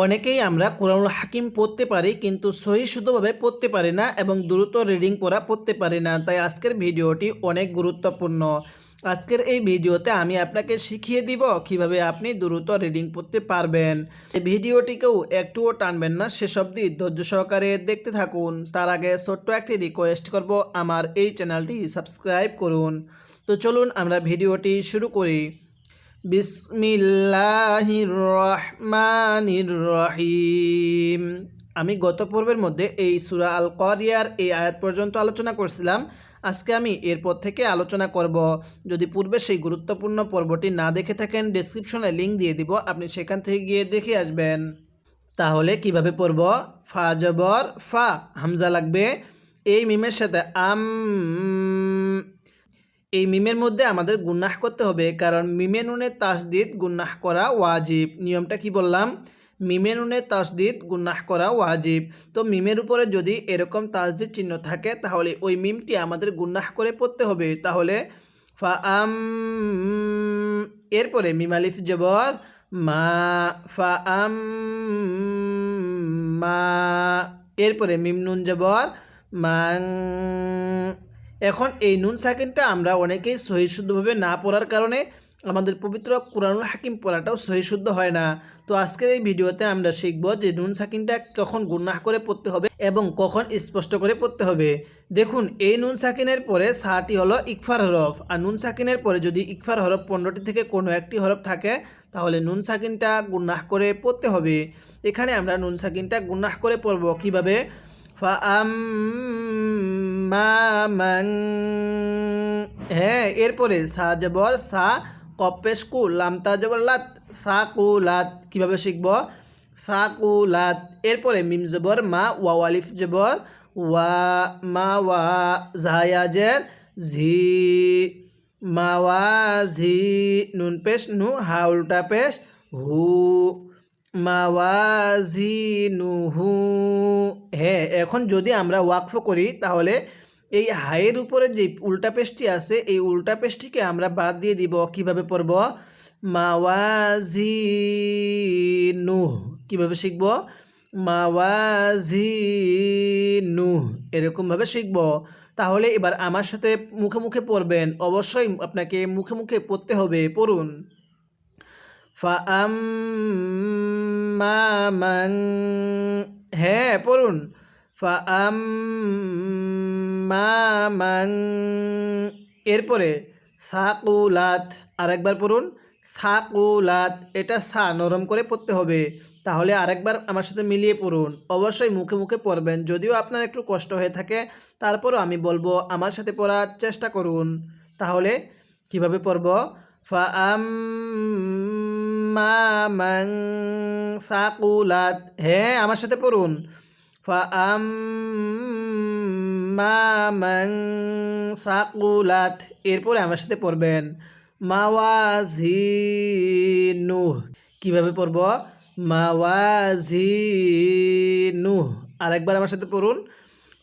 অনেকেই আমরা কোরআনুল হাকিম পড়তে পারি, কিন্তু সহি শুদ্ধভাবে পড়তে পারি না এবং দ্রুত রিডিং পড়া পড়তে পারি না। তাই আজকের ভিডিওটি অনেক গুরুত্বপূর্ণ। আজকের এই ভিডিওতে আমি আপনাকে শিখিয়ে দিব কীভাবে আপনি দ্রুত রিডিং পড়তে পারবেন। এই ভিডিওটিকেও একটুও টানবেন না, শেষ অবধি ধৈর্য সহকারে দেখতে থাকুন। তার আগে ছোট্ট একটি রিকোয়েস্ট করব আমার এই চ্যানেলটি সাবস্ক্রাইব করুন। তো চলুন আমরা ভিডিওটি শুরু করি। বিসমিল্লাহির রহিম আমি গত পর্বের মধ্যে এই সুরা আল করিয়ার এই আয়াত পর্যন্ত আলোচনা করছিলাম। আজকে আমি এরপর থেকে আলোচনা করব। যদি পূর্বে সেই গুরুত্বপূর্ণ পর্বটি না দেখে থাকেন ডেসক্রিপশনে লিঙ্ক দিয়ে দিব। আপনি সেখান থেকে গিয়ে দেখে আসবেন। তাহলে কীভাবে পড়ব? ফা, জবর, ফা, হামজা লাগবে। এই মিমের সাথে আম এই মিমের মধ্যে আমাদের গুন্নাহ করতে হবে, কারণ মিমে নুনে তাসদিদ গুন্নাহ করা ওয়াজিব। নিয়মটা কি বললাম? মিমে নুনে তাসদিদ গুন্নাহ করা ওয়াজিব। তো মিমের উপরে যদি এরকম তাসদিদ চিহ্ন থাকে, তাহলে ওই মিমটি আমাদের গুন্নাহ করে পড়তে হবে। তাহলে ফা আম, এরপরে মিমালিফ জবর, মা, ফা আম, মা, এরপরে মিম নুন জবর, মাং এখন এই নুন সাকিনটা আমরা অনেকেই সহি শুদ্ধভাবে না পড়ার কারণে আমাদের পবিত্র কোরআনুল হাকিম পড়াটাও সহি শুদ্ধ হয় না। তো আজকের এই ভিডিওতে আমরা শিখব যে নুন সাকিনটা কখন গুন্নাহ করে পড়তে হবে এবং কখন স্পষ্ট করে পড়তে হবে। দেখুন, এই নুন সাকিনের পরে সাটি হলো ইকফার হরফ। আর নুন সাকিনের পরে যদি ইকফার হরফ পনেরোটি থেকে কোনো একটি হরফ থাকে, তাহলে নুন সাকিনটা গুন্নাহ করে পড়তে হবে। এখানে আমরা নুন সাকিনটা গুন্নাহ করে পড়ব কীভাবে? ফাআম্মামান হ্যাঁ এরপরে সা জবর সা কপেশ কু লামতা জবর লাত সা কুলাত কীভাবে শিখব? সা কুলাত এরপরে মিম জবর, মা ওয়া ওয়ালিফ জবর, ওয়া মা ওয়া জাহায়াজের ঝি মাওয়া ঝি নুন পেশ নু হা উল্টা পেশ হু। মাওয়াজিনুহু। হ্যাঁ এখন যদি আমরা ওয়াকফ করি, তাহলে এই হায়ের উপরে যে উল্টা পেশটি আছে, এই উল্টা পেশটিকে আমরা বাদ দিয়ে দিব, কীভাবে পড়ব? মাওয়াজিনুহ। কীভাবে শিখব? মাওয়াজিনুহ। এরকমভাবে শিখব। তাহলে এবার আমার সাথে মুখে মুখে পড়বেন। অবশ্যই আপনাকে মুখে মুখে পড়তে হবে। পড়ুন। ফাআম্মামান হ্যাঁ পড়ুন। ফাআম্মামান এরপরে সাকুলাত, আরেকবার পড়ুন। সাকুলাত, এটা সা নরম করে পড়তে হবে। তাহলে আরেকবার আমার সাথে মিলিয়ে পড়ুন। অবশ্যই মুখে মুখে পড়বেন। যদিও আপনার একটু কষ্ট হয়ে থাকে, তারপরও আমি বলব আমার সাথে পড়ার চেষ্টা করুন। তাহলে কীভাবে পড়ব? ফাআম্মামান সাকুলাত হ্যাঁ আমার সাথে পড়ুন। ফাআম্মামান সাকুলাত এরপরে আমার সাথে পড়বেন। মাওয়াজিনুহ কীভাবে পড়ব? মাওয়াজিনুহ আরেকবার আমার সাথে পড়ুন।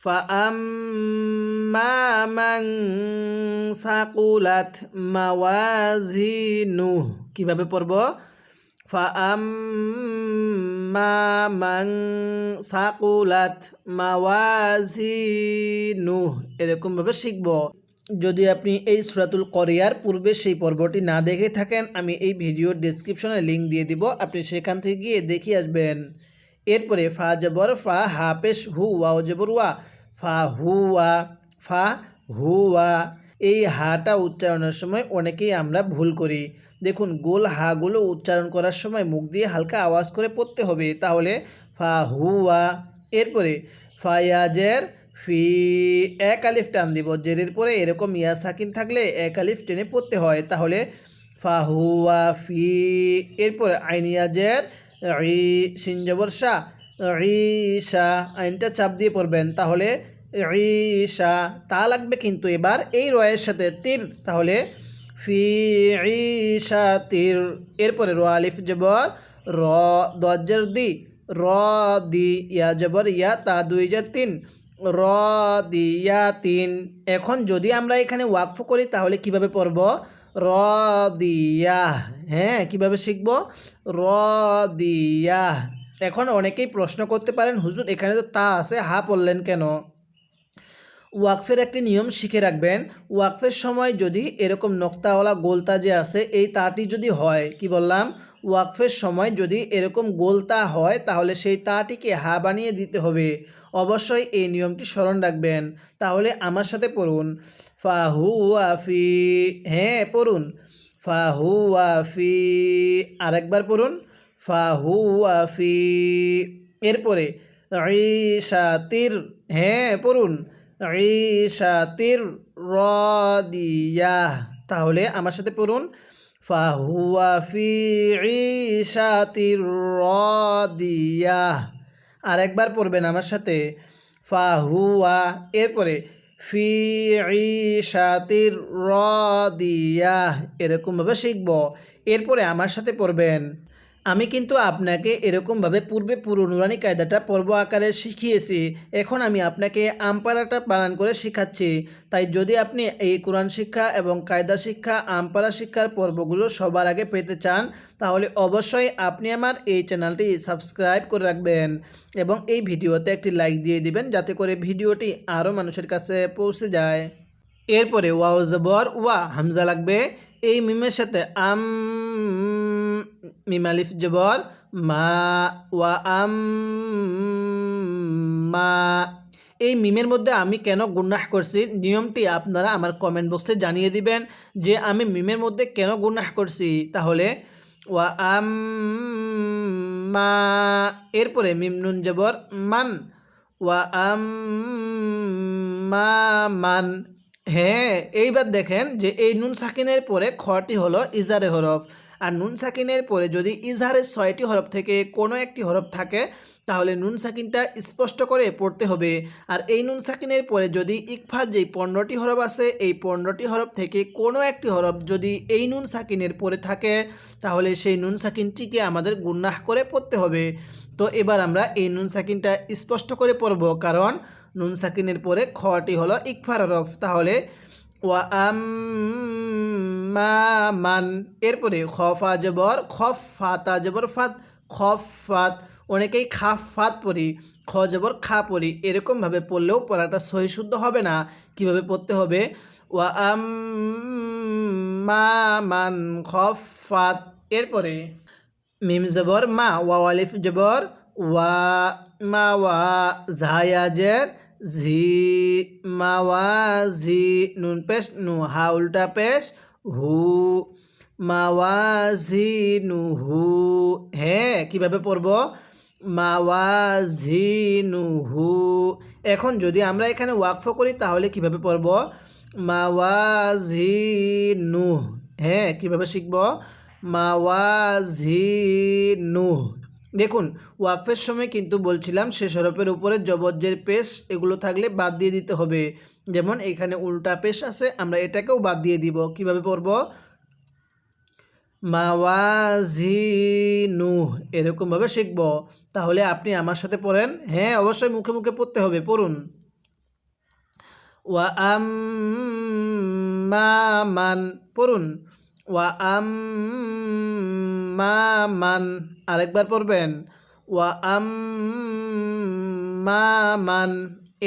ফাআম্মামান সাকুলাত মাওয়াজিনুহ কীভাবে পড়ব? মাওয়াজিনুহ এরকমভাবে শিখব। যদি আপনি এই সুরাতুল করিয়ার পূর্বে সেই পর্বটি না দেখে থাকেন, আমি এই ভিডিওর ডিসক্রিপশনে লিঙ্ক দিয়ে দিব, আপনি সেখান থেকে গিয়ে দেখে আসবেন। এরপরে ফা জবর ফা হাফেশ হু ওয়া জবর ওয়া। ফা হুয়া ফা হুয়া এই হাটা উচ্চারণের সময় অনেকেই আমরা ভুল করি। দেখুন, গোল হাগুলো উচ্চারণ করার সময় মুখ দিয়ে হালকা আওয়াজ করে পড়তে হবে। তাহলে ফা হুয়া এরপরে ফায়াজের ফি, এক আলিফ টান দিব। জেরের পরে এরকম ইয়া সাকিন থাকলে এক আলিফ টেনে পড়তে হয়। তাহলে ফা হুয়া ফি। এরপরে আইনিয়াজের ই, সিনজবর শাহ ঈশা আইনটা চাপ দিয়ে পড়বেন। তাহলে ঈশা, তা লাগবে কিন্তু এবার এই রয়ের সাথে তীর। তাহলে ফি ঈশা তীর এরপরে র আলিফ জবর, র দজ্জর দি, র দি ইয়া জবর, ইয়া তা দুই হাজার তিন, র দিয়া তিন। এখন যদি আমরা এখানে ওয়াকফ করি, তাহলে কীভাবে পড়ব? র দিয়া হ্যাঁ কীভাবে শিখব? র দিয়া এখন অনেকেই প্রশ্ন করতে পারেন, হুজুর, এখানে তো তা আছে, হা পড়লেন কেন? ওয়াকফের একটি নিয়ম শিখে রাখবেন, ওয়াকফের সময় যদি এরকম নক্তাওয়ালা গোলতা যে আছে, এই তাটি যদি হয়, কি বললাম? ওয়াকফের সময় যদি এরকম গোলতা হয়, তাহলে সেই তাটিকে হা বানিয়ে দিতে হবে। অবশ্যই এই নিয়মটি স্মরণ রাখবেন। তাহলে আমার সাথে পড়ুন। ফাহু আফি হ্যাঁ পড়ুন। ফাহু আফি আরেকবার পড়ুন। ফাহু আফি এরপরে ঈশাতির হ্যাঁ পড়ুন। ঈশাতির রাদিয়াহ তাহলে আমার সাথে পড়ুন। ফাহুয়া ফি ঈশাতির রাদিয়াহ আরেকবার পড়বেন আমার সাথে। ফাহুয়া, এরপরে ফি ঈশাতির রাদিয়াহ এরকমভাবে শিখব। এরপরে আমার সাথে পড়বেন। আমি কিন্তু আপনাকে এরকমভাবে পূর্বে পুরো নুরানি কায়দাটা পর্ব আকারে শিখিয়েছি, এখন আমি আপনাকে আমপারাটা বানান করে শেখাচ্ছি। তাই যদি আপনি এই কোরআন শিক্ষা এবং কায়দা শিক্ষা আমপারা শিক্ষার পর্বগুলো সবার আগে পেতে চান, তাহলে অবশ্যই আপনি আমার এই চ্যানেলটি সাবস্ক্রাইব করে রাখবেন এবং এই ভিডিওতে একটি লাইক দিয়ে দিবেন, যাতে করে ভিডিওটি আরও মানুষের কাছে পৌঁছে যায়। এরপরে ওয়াও জবর, ওয়া, হামজা লাগবে। এই মিমের সাথে আম মিম আলিফ জবর মা ওয়া আম মা এই মিমের মধ্যে আমি কেন গুন্নাহ করছি? নিয়মটি আপনারা আমার কমেন্ট বক্সে জানিয়ে দিবেন যে আমি মিমের মধ্যে কেন গুন্নাহ করছি। তাহলে ওয়া আম মা এরপরে মিম নুন জবর, মান ওয়া আম মা মান হ্যাঁ এইবার দেখেন যে এই নুন সাকিনের পরে খটি হলো ইজারে হরফ। আর নুন সাকিনের পরে যদি ইজহারের ছয়টি হরফ থেকে কোনো একটি হরফ থাকে, তাহলে নুন সাকিনটা স্পষ্ট করে পড়তে হবে। আর এই নুন সাকিনের পরে যদি ইকফার যেই পনেরোটি হরফ আছে, এই পনেরোটি হরফ থেকে কোনো একটি হরফ যদি এই নুন সাকিনের পরে থাকে, তাহলে সেই নুন সাকিনটিকে আমাদের গুন্নাহ করে পড়তে হবে। তো এবার আমরা এই নুন সাকিনটা স্পষ্ট করে পড়ব, কারণ নুন সাকিনের পরে খটি হলো ইকফার হরফ। তাহলে ওয়া মান, এরপরে খফা জবর খফ ফাতা জবর ফাত খফ ফাত অনেকেই খাফ ফাত পড়ি খ জবর খা পড়ি, এরকমভাবে পড়লেও পড়াটা সহি শুদ্ধ হবে না। কীভাবে পড়তে হবে? ওয়া আম মা মান খফ ফাত এরপরে মিম জবর, মা ওয়া আলিফ জবর, ওয়া, মা, ওয়া জায়াজের ঝি মাওয়া ঝি নুন পেশ নু হা উল্টা পেশ হু মাওয়া ঝি নু, হু হ্যাঁ কীভাবে পড়ব? মাওয়া ঝি নু, হু এখন যদি আমরা এখানে ওয়াকফ করি তাহলে কীভাবে পড়ব মাওয়া ঝি নু হ্যাঁ কীভাবে শিখব? মাওয়া ঝি নু দেখুন, ওয়াকফের সময় কিন্তু বলছিলাম শেষ হরফের উপরে জবজ্জের পেশ এগুলো থাকলে বাদ দিয়ে দিতে হবে। যেমন, এখানে উল্টা পেশ আছে, আমরা এটাকেও বাদ দিয়ে দিব। কীভাবে পড়ব? মাওয়াজিনু এরকমভাবে শিখব। তাহলে আপনি আমার সাথে পড়েন? হ্যাঁ অবশ্যই মুখে মুখে পড়তে হবে, পড়ুন। ওয়া আম মান, পড়ুন। ওয়া মান, আরেকবার পড়বেন, ওয়া মান।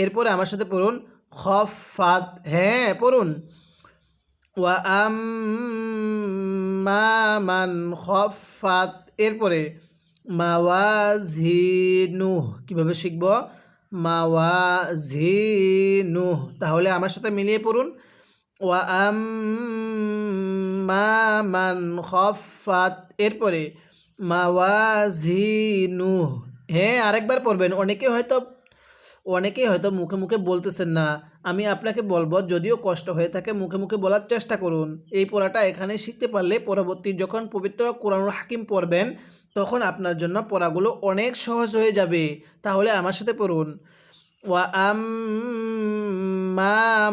এরপরে আমার সাথে পড়ুন, খফাত হ্যাঁ পড়ুন। ওয়া মান, খফাত, এরপরে মাওয়াজিনু কীভাবে শিখব? মাওয়াজিনু তাহলে আমার সাথে মিলিয়ে পড়ুন ওয়া মান খফাত এরপরে মাওয়াজিনু হ্যাঁ আরেকবার পড়বেন। অনেকে হয়তো, অনেকেই হয়তো মুখে মুখে বলতেছেন না। আমি আপনাকে বলব, যদিও কষ্ট হয়ে থাকে, মুখে মুখে বলার চেষ্টা করুন। এই পড়াটা এখানে শিখতে পারলে পরবর্তী যখন পবিত্র কোরআনুল হাকিম পড়বেন, তখন আপনার জন্য পড়াগুলো অনেক সহজ হয়ে যাবে। তাহলে আমার সাথে পড়ুন। ওয়া আম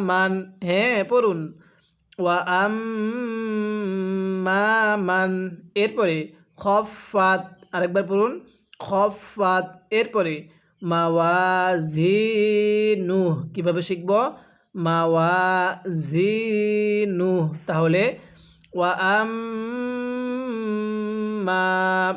মান হ্যাঁ পড়ুন। ওয়া আম মান, এরপরে খফাত আরেকবার পড়ুন। খফাত এরপরে মাওয়াজিনু কীভাবে শিখব? মাওয়াজিনু তাহলে ওয়া আম আম্মা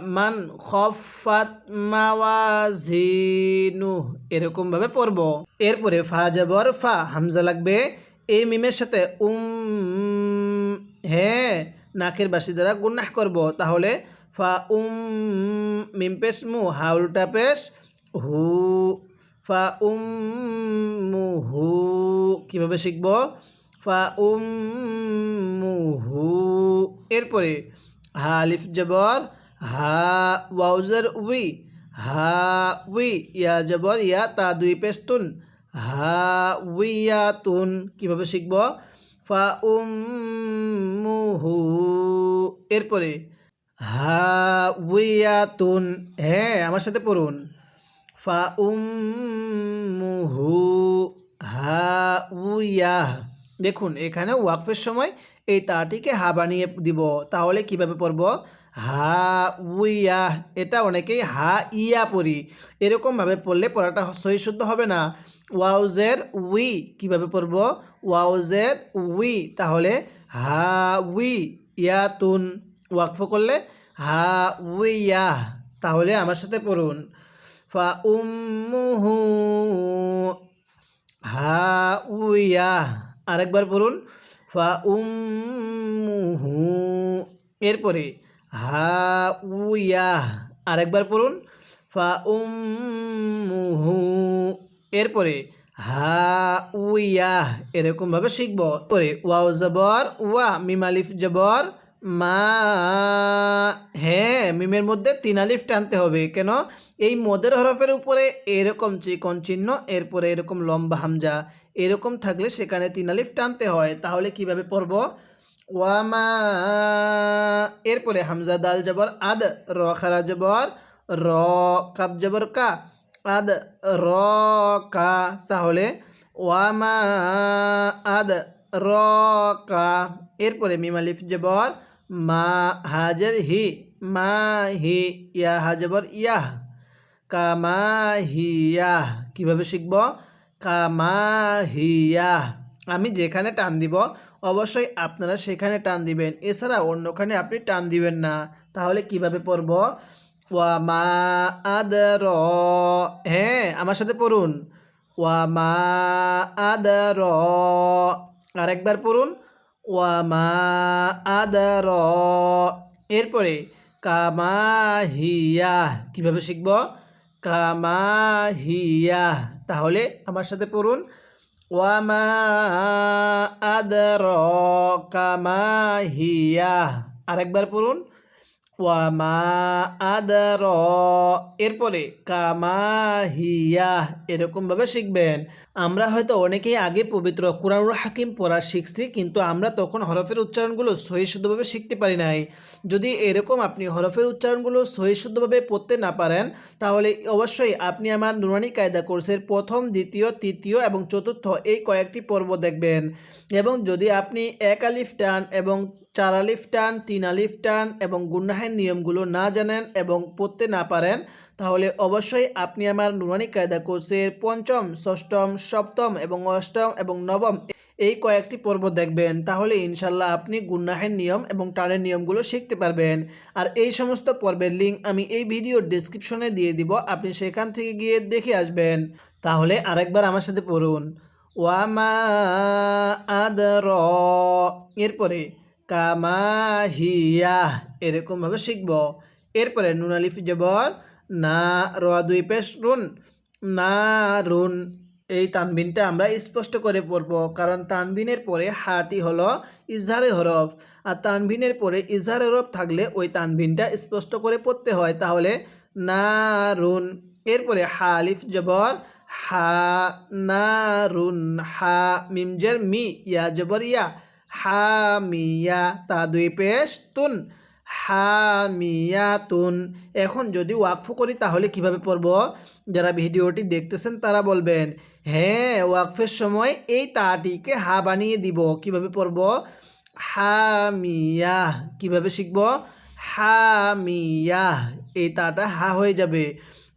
মান খফাত মাওয়াজিনু। এরকমভাবে পড়ব। এরপরে ফা যাবর ফা, হামজা লাগবে। এই মিমের সাথে উম হ্যাঁ নাকের বাসি দ্বারা গুন্নাহ করব। তাহলে ফা উম, মিম পেশ মু হা উল্টা পেশ হু। ফা উম, মু, হু। কীভাবে শিখব? ফা উম, মু, হু। এরপরে হা আলিফ জবর, হা, ওয়াউজার, উই, হা, উই, ইয়া জবর, ইয়া, তা দুই পেস্তুন, হা উইয়া তুন, কীভাবে শিখব? ফা, উম মুহু এরপরে, হা উইয়া তুন হ্যাঁ আমার সাথে পড়ুন, ফা, উম মুহু হা উইয়া দেখুন, এখানে ওয়াকফের সময় এই তাটিকে হা বানিয়ে দিব। তাহলে কীভাবে পড়ব হা উইয়া এটা অনেকেই হা ইয়া পড়ি এরকমভাবে পড়লে পড়াটা সহি শুদ্ধ হবে না। ওয়াউজের উই কীভাবে পড়ব ওয়াউজের উই, তাহলে হা উই ইয়াতুন ওয়াকফ করলে হা উইয়া তাহলে আমার সাথে পড়ুন। ফা উম্মুহু হা উইয়া আরেকবার পড়ুন। ফা এরপরে হা উইয়া আরেকবার পড়ুন। ফা উম্মুহু। এরপরে হা উইয়া এরকমভাবে শিখব। পরে ওয়াও জবর, ওয়া মিম আলিফ জবর, মা হ্যাঁ মিমের মধ্যে তিন আলিফ টানতে হবে। কেন? এই মদের হরফের উপরে এরকম চিকন চিহ্ন, এরপরে এরকম লম্বা হামজা। এরকম থাকলে সেখানে তিন আলিফ টানতে হয়। তাহলে কীভাবে পড়ব? ওয়ামা এরপরে হামজা দাল জবর, আদ, র, খারা জবর, র কাপ জবর, কা, আদ, র, কা। তাহলে ওয়ামা, আদ, র, কা। এরপরে মিমালিফ জবর, মা, হাজার হি, মা হি ইয়া হাজবর ইয়াহ। কামা হিয়াহ কীভাবে শিখব? কামা হিয়াহ আমি যেখানে টান দিব, অবশ্যই আপনারা সেখানে টান দিবেন। এছাড়া অন্যখানে আপনি টান দিবেন না। তাহলে কীভাবে পড়ব? ওয়া মা আদর। হ্যাঁ আমার সাথে পড়ুন। ওয়ামা আদর। আরেকবার পড়ুন। ওয়ামা আদর। এরপরে, কামাহিয়া। কীভাবে শিখব? কামাহিয়া। তাহলে আমার সাথে পড়ুন। ওয়ামা আদর কামাহিয়া আরেকবার পড়ুন। ওয়ামা আদর। এরপরে কামাহিয়া এরকমভাবে শিখবেন। আমরা হয়তো অনেকেই আগে পবিত্র কোরআনুল হাকিম পড়া শিখছি, কিন্তু আমরা তখন হরফের উচ্চারণগুলো সহি শুদ্ধভাবে শিখতে পারি নাই। যদি এরকম আপনি হরফের উচ্চারণগুলো সহি শুদ্ধভাবে পড়তে না পারেন, তাহলে অবশ্যই আপনি আমার নুরানি কায়দা কোর্সের প্রথম, দ্বিতীয়, তৃতীয় এবং চতুর্থ এই কয়েকটি পর্ব দেখবেন। এবং যদি আপনি এক আলিফ টান এবং চার আলিফ টান তিন আলিফ টান এবং গুন্নাহের নিয়মগুলো না জানেন এবং পড়তে না পারেন, তাহলে অবশ্যই আপনি আমার নুরানি কায়দা কোর্সের পঞ্চম, ষষ্ঠম, সপ্তম এবং অষ্টম এবং নবম এই কয়েকটি পর্ব দেখবেন, তাহলে ইনশাল্লাহ আপনি গুন্নাহের নিয়ম এবং টানের নিয়মগুলো শিখতে পারবেন। আর এই সমস্ত পর্বের লিঙ্ক আমি এই ভিডিওর ডিসক্রিপশনে দিয়ে দিব, আপনি সেখান থেকে গিয়ে দেখে আসবেন। তাহলে আরেকবার আমার সাথে পড়ুন। ওয়ামা আদর। এরপরে কামাহিয়া। এরকমভাবে শিখব। এরপরে নুন আলিফ জবর না র দুই পেশ রুন, না রুন। এই তানবিনটা আমরা স্পষ্ট করে পড়ব, কারণ তানবিনের পরে হাটি হলো ইজহারে হরফ। আর তানবিনের পরে ইজহার হরফ থাকলে ওই তানবিনটা স্পষ্ট করে পড়তে হয়। তাহলে না রুন। এরপরে হা আলিফ জবর হা, না রুন, হা, মিমজের মি, ইয়া, জবর, ইয়া। হামিয়া তা দুই পেশ তুন হামিয়াতুন। এখন যদি ওয়াকফু করি তাহলে কীভাবে পড়ব? যারা ভিডিওটি দেখতেছেন তারা বলবেন হ্যাঁ ওয়াকফের সময় এই তাটিকে হা বানিয়ে দিব। কীভাবে পড়ব? হামিয়া কীভাবে শিখব? হামিয়া এই তাটা হা হয়ে যাবে।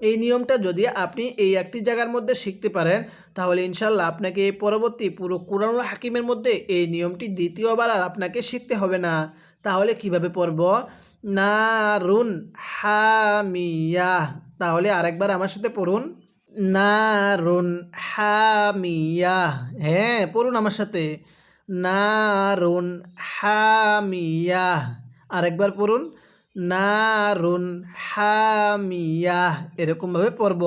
এই নিয়মটা যদি আপনি এই একটি জায়গার মধ্যে শিখতে পারেন, তাহলে ইনশাল্লাহ আপনাকে এই পরবর্তী পুরো কোরআনুল হাকিমের মধ্যে এই নিয়মটি দ্বিতীয়বার আর আপনাকে শিখতে হবে না। তাহলে কীভাবে পড়ব? নারুন হামিয়াহ তাহলে আরেকবার আমার সাথে পড়ুন। নারুন হামিয়াহ হ্যাঁ পড়ুন আমার সাথে। নারুন হামিয়াহ আরেকবার পড়ুন। নারুন হামিয়াহ এরকমভাবে পড়ব।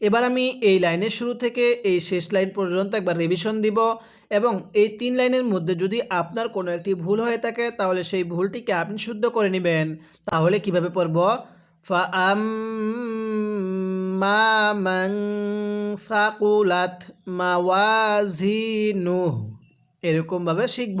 এবার আমি এই লাইনের শুরু থেকে এই শেষ লাইন পর্যন্ত একবার রিভিশন দিব এবং এই তিন লাইনের মধ্যে যদি আপনার কোনো একটি ভুল হয়ে থাকে, তাহলে সেই ভুলটিকে আপনি শুদ্ধ করে নেবেন। তাহলে কীভাবে পড়ব? ফা আম মাং সাকুলাত এরকমভাবে শিখব।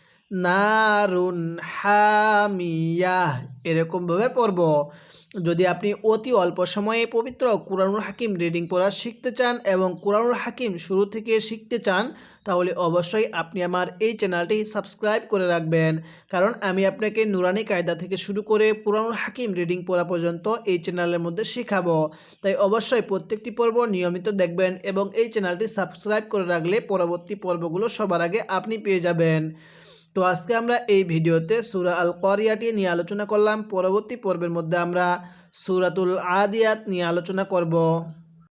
নারুন হামিয়াহ এরকমভাবে পড়ব। যদি আপনি অতি অল্প সময়ে পবিত্র কোরআনুল হাকিম রিডিং পড়া শিখতে চান এবং কোরআনুল হাকিম শুরু থেকে শিখতে চান, তাহলে অবশ্যই আপনি আমার এই চ্যানেলটি সাবস্ক্রাইব করে রাখবেন। কারণ আমি আপনাকে নুরানি কায়দা থেকে শুরু করে পুরানুল হাকিম রিডিং পড়া পর্যন্ত এই চ্যানেলের মধ্যে শেখাবো। তাই অবশ্যই প্রত্যেকটি পর্ব নিয়মিত দেখবেন এবং এই চ্যানেলটি সাবস্ক্রাইব করে রাখলে পরবর্তী পর্বগুলো সবার আগে আপনি পেয়ে যাবেন। তো আজকে আমরা এই ভিডিওতে সুরা আল করিয়াটি নিয়ে আলোচনা করলাম। পরবর্তী পর্বের মধ্যে আমরা সুরাতুল আদিয়াত নিয়ে আলোচনা করব।